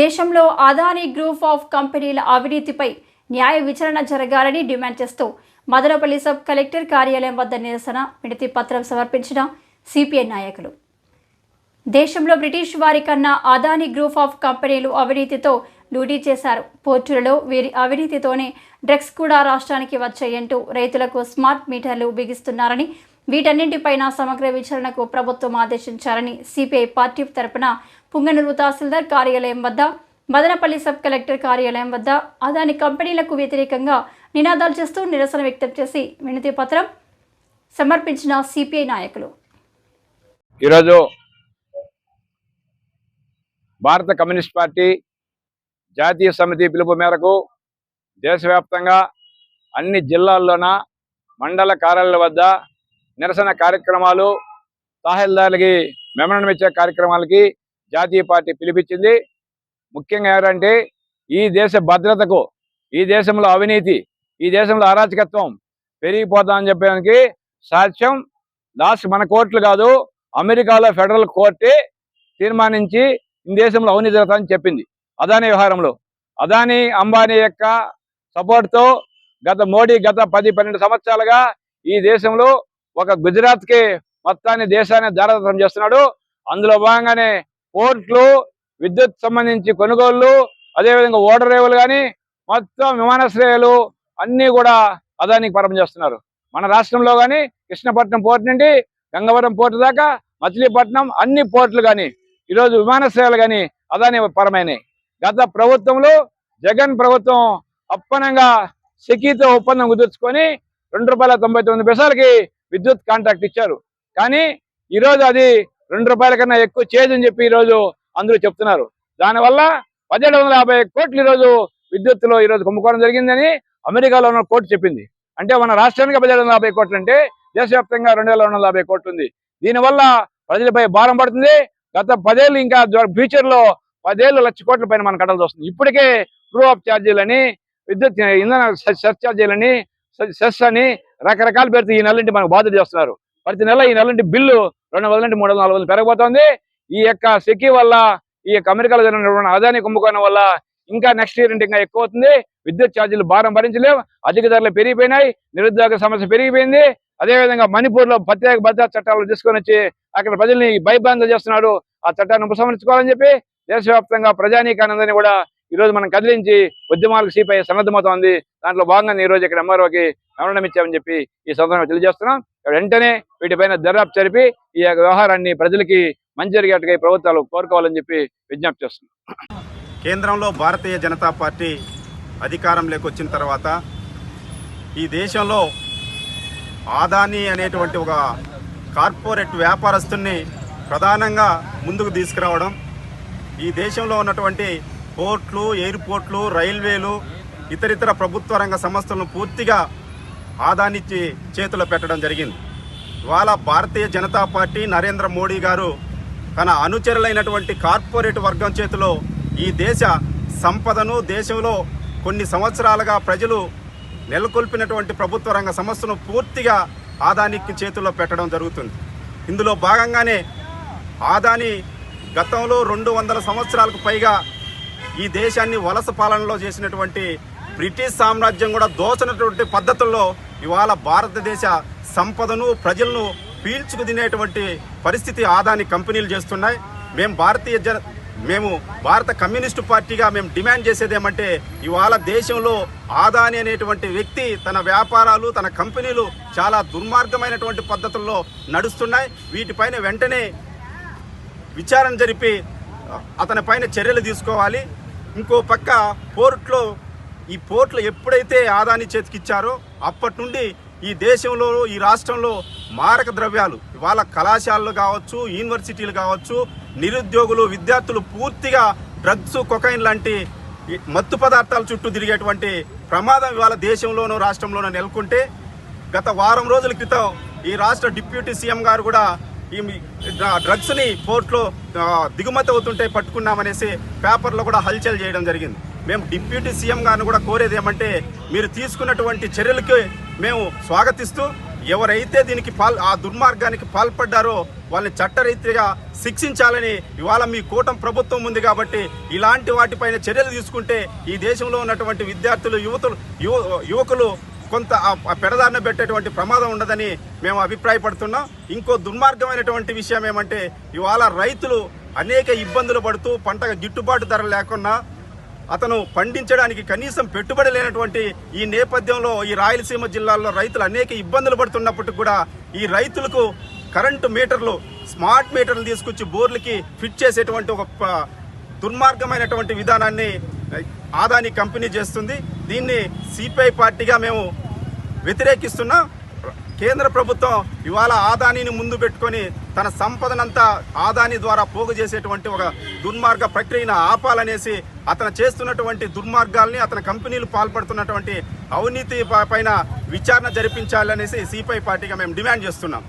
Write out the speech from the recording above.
దేశంలో Adani group of కంపెనీల అవినీతిపై న్యాయ విచారణ జరగాలని డిమాండ్ చేస్తూ మదనపల్లి సబ్ కలెక్టర్ కార్యాలయం వద్ద నిరసన వినతి పత్రం సమర్పించిన సిపిఐ నాయకులు. దేశంలో బ్రిటిష్ వారి కన్నా అదానీ గ్రూప్ ఆఫ్ కంపెనీలు అవినీతితో డ్యూటీ చేశారు. పోర్టులలో వీరి అవినీతితోనే డ్రగ్స్ కూడా రాష్ట్రానికి వచ్చాయంటూ రైతులకు స్మార్ట్ మీటర్లు బిగిస్తున్నారని వీటన్నింటిపైన సమగ్ర విచారణకు ప్రభుత్వం ఆదేశించారని సిపిఐ పార్టీ తరపున పుంగనూరు తహసీల్దార్ కార్యాలయం వద్ద మదనపల్లి సబ్ కలెక్టర్ కార్యాలయం వద్ద అదాని కంపెనీలకు వ్యతిరేకంగా నినాదాలు చేస్తూ నిరసన వ్యక్తం చేసి వినతి పత్రం సమర్పించిన సిపిఐ నాయకులు. ఈరోజు భారత కమ్యూనిస్ట్ పార్టీ జాతీయ సమితి పిలుపు మేరకు దేశవ్యాప్తంగా అన్ని జిల్లాల్లోన మండల కార్యాలయాల వద్ద నిరసన కార్యక్రమాలు తహసీల్దార్లకి మెమరణం ఇచ్చే కార్యక్రమాలకి జాతీయ పార్టీ పిలిపించింది. ముఖ్యంగా ఎవరంటే ఈ దేశ భద్రతకు ఈ దేశంలో అవినీతి ఈ దేశంలో అరాచకత్వం పెరిగిపోతామని చెప్పడానికి సాక్ష్యం. లాస్ట్ మన కోర్టులు కాదు అమెరికాలో ఫెడరల్ కోర్టే తీర్మానించి ఈ దేశంలో అవినీతి జరుగుతుందని చెప్పింది. అదాని వ్యవహారంలో అదాని అంబానీ యొక్క సపోర్ట్తో గత మోడీ గత పది పన్నెండు సంవత్సరాలుగా ఈ దేశంలో ఒక గుజరాత్కి మొత్తాన్ని దేశాన్ని దారదత్తం చేస్తున్నాడు. అందులో భాగంగానే పోర్ట్లు విద్యుత్ సంబంధించి కొనుగోళ్ళు అదేవిధంగా ఓడర్ రేవులు కానీ మొత్తం విమానాశ్రయాలు అన్నీ కూడా అదానికి పరం చేస్తున్నారు. మన రాష్ట్రంలో కానీ కృష్ణపట్నం పోర్ట్ నుండి గంగవరం పోర్టు దాకా మచిలీపట్నం అన్ని పోర్టులు కానీ ఈరోజు విమానాశ్రయాలు కానీ అదాని పరమైనవి గత ప్రభుత్వంలో జగన్ ప్రభుత్వం అప్పనంగా సెకీతో ఒప్పందం కుదుర్చుకొని రెండు రూపాయల తొంభై తొమ్మిది పైసలకి విద్యుత్ కాంట్రాక్ట్ ఇచ్చారు. కానీ ఈరోజు అది రెండు రూపాయల కన్నా ఎక్కువ చేయదు అని చెప్పి ఈరోజు అందరూ చెప్తున్నారు. దానివల్ల పదిహేడు వందల యాభై కోట్లు ఈరోజు విద్యుత్తులో ఈరోజు కుంభకోణం జరిగిందని అమెరికాలో ఉన్న కోర్టు చెప్పింది. అంటే మన రాష్ట్రానికి పదిహేడు వందల యాభై కోట్లు అంటే దేశవ్యాప్తంగా రెండు వేల రెండు వందల యాభై కోట్లు ఉంది. దీనివల్ల ప్రజలపై భారం పడుతుంది. గత పదేళ్ళు ఇంకా ఫ్యూచర్లో పదేళ్ళు లక్ష కోట్ల పైన మనం కట్టాల్సి వస్తుంది. ఇప్పటికే ట్రూ ఆఫ్ ఛార్జీలని విద్యుత్ ఇంధన సెస్ ఛార్జీలని సెస్ అని రకరకాల పేరుతో ఈ నెల నుండి మనకు బాధ్యత చేస్తున్నారు. ప్రతి నెల ఈ నెల నుండి బిల్లు రెండు వందల నుండి మూడు వందల నాలుగు వందలు పెరగబోతోంది. ఈ యొక్క సెకీ వల్ల ఈ యొక్క అమెరికాలో జరిగినటువంటి అదాని కుంభకోణం వల్ల ఇంకా నెక్స్ట్ ఇయర్ నుండి ఇంకా ఎక్కువ అవుతుంది. విద్యుత్ ఛార్జీలు భారం భరించలేవు. అధిక ధరలు పెరిగిపోయినాయి. నిరుద్యోగ సమస్య పెరిగిపోయింది. అదేవిధంగా మణిపూర్లో ప్రత్యేక భద్రతా చట్టాలు తీసుకొని వచ్చి అక్కడ ప్రజల్ని భయభ్రాంతం చేస్తున్నాడు ఆ చట్టాన్ని ఉపసంహరించుకోవాలని చెప్పి దేశవ్యాప్తంగా ప్రజానీకానందని కూడా ఈరోజు మనం కదిలించి ఉద్యమాలకు సిపిఐ సన్నద్ధమవుతోంది. దాంట్లో భాగంగా ఈరోజు ఇక్కడ ఎంఆర్ఓకి మెమరణం ఇచ్చామని చెప్పి ఈ సందర్భంగా తెలియజేస్తున్నాం. వెంటనే వీటిపైన దర్యాప్తు జరిపి ఈ యొక్క వ్యవహారాన్ని ప్రజలకి మంచి జరిగేట్టుగా ఈ ప్రభుత్వాలు కోరుకోవాలని చెప్పి విజ్ఞప్తి చేస్తున్నాం. కేంద్రంలో భారతీయ జనతా పార్టీ అధికారంలోకి వచ్చిన తర్వాత ఈ దేశంలో ఆదాని అనేటువంటి ఒక కార్పొరేట్ వ్యాపారస్తుని ప్రధానంగా ముందుకు తీసుకురావడం ఈ దేశంలో ఉన్నటువంటి పోర్ట్లు ఎయిర్పోర్ట్లు రైల్వేలు ఇతరితర ప్రభుత్వ రంగ సంస్థలను పూర్తిగా ఆదాని చేతిలో పెట్టడం జరిగింది. ఇవాళ భారతీయ జనతా పార్టీ నరేంద్ర మోడీ గారు తన అనుచరులైనటువంటి కార్పొరేట్ వర్గం చేతిలో ఈ దేశ సంపదను దేశంలో కొన్ని సంవత్సరాలుగా ప్రజలు నెలకొల్పినటువంటి ప్రభుత్వ రంగ సంస్థను పూర్తిగా ఆదానికి చేతుల్లో పెట్టడం జరుగుతుంది. ఇందులో భాగంగానే ఆదాని గతంలో రెండు వందల సంవత్సరాలకు పైగా ఈ దేశాన్ని వలస పాలనలో చేసినటువంటి బ్రిటిష్ సామ్రాజ్యం కూడా దోచినటువంటి పద్ధతుల్లో ఇవాళ భారతదేశ సంపదను ప్రజలను పీల్చుకు తినేటువంటి పరిస్థితి ఆదాని కంపెనీలు చేస్తున్నాయి. మేము భారతీయ జన మేము భారత కమ్యూనిస్టు పార్టీగా మేము డిమాండ్ చేసేది ఏమంటే ఇవాళ దేశంలో ఆదాని అనేటువంటి వ్యక్తి తన వ్యాపారాలు తన కంపెనీలు చాలా దుర్మార్గమైనటువంటి పద్ధతుల్లో నడుస్తున్నాయి. వీటిపైన వెంటనే విచారణ జరిపి అతని పైన చర్యలు తీసుకోవాలి. ఇంకో పక్క పోర్ట్లో ఈ పోర్ట్లు ఎప్పుడైతే ఆదాని చేతికిచ్చారో అప్పటి నుండి ఈ దేశంలో ఈ రాష్ట్రంలో మారక ద్రవ్యాలు ఇవాళ కళాశాలలు కావచ్చు యూనివర్సిటీలు కావచ్చు నిరుద్యోగులు విద్యార్థులు పూర్తిగా డ్రగ్స్ కొకైన్ లాంటి మత్తు పదార్థాల చుట్టూ తిరిగేటువంటి ప్రమాదం ఇవాళ దేశంలోనూ రాష్ట్రంలోనూ నెలకొంటే గత వారం రోజుల క్రితం ఈ రాష్ట్ర డిప్యూటీ సీఎం గారు కూడా ఈ డ్రగ్స్ని పోర్ట్లో దిగుమతి అవుతుంటే పట్టుకున్నామనేసి పేపర్లో కూడా హల్చల్ చేయడం జరిగింది. మేము డిప్యూటీ సీఎం గారిని కూడా కోరేది ఏమంటే మీరు తీసుకున్నటువంటి చర్యలకి మేము స్వాగతిస్తూ ఎవరైతే దీనికి పాల్ ఆ దుర్మార్గానికి పాల్పడ్డారో వాళ్ళని చట్టరీతిగా శిక్షించాలని ఇవాళ మీ కూటం ప్రభుత్వం ఉంది కాబట్టి ఇలాంటి వాటిపైన చర్యలు తీసుకుంటే ఈ దేశంలో ఉన్నటువంటి విద్యార్థులు యువతులు యువ యువకులు కొంత ఆ- పెడదారిన పెట్టేటువంటి ప్రమాదం ఉండదని మేము అభిప్రాయపడుతున్నాం. ఇంకో దుర్మార్గమైనటువంటి విషయం ఏమంటే ఇవాళ రైతులు అనేక ఇబ్బందులు పడుతూ పంటకు గిట్టుబాటు ధర లేకున్నా అతను పండించడానికి కనీసం పెట్టుబడి లేనటువంటి ఈ నేపథ్యంలో ఈ రాయలసీమ జిల్లాల్లో రైతులు అనేక ఇబ్బందులు పడుతున్నప్పటికి కూడా ఈ రైతులకు కరెంటు మీటర్లు స్మార్ట్ మీటర్లు తీసుకొచ్చి బోర్లకి ఫిట్ చేసేటువంటి ఒక దుర్మార్గమైనటువంటి విధానాన్ని ఆదాని కంపెనీ చేస్తుంది. దీన్ని సిపిఐ పార్టీగా మేము వ్యతిరేకిస్తున్నాం కేంద్ర ప్రభుత్వం ఇవాళ ఆదానిని ముందు పెట్టుకొని తన సంపదనంతా ఆదాని ద్వారా పోగు చేసేటువంటి ఒక దుర్మార్గ ప్రక్రియను ఆపాలనేసి అతను చేస్తున్నటువంటి దుర్మార్గాల్ని అతని కంపెనీలు పాల్పడుతున్నటువంటి అవినీతి పైన విచారణ జరిపించాలనేసి సిపిఐ పార్టీగా మేము డిమాండ్ చేస్తున్నాం.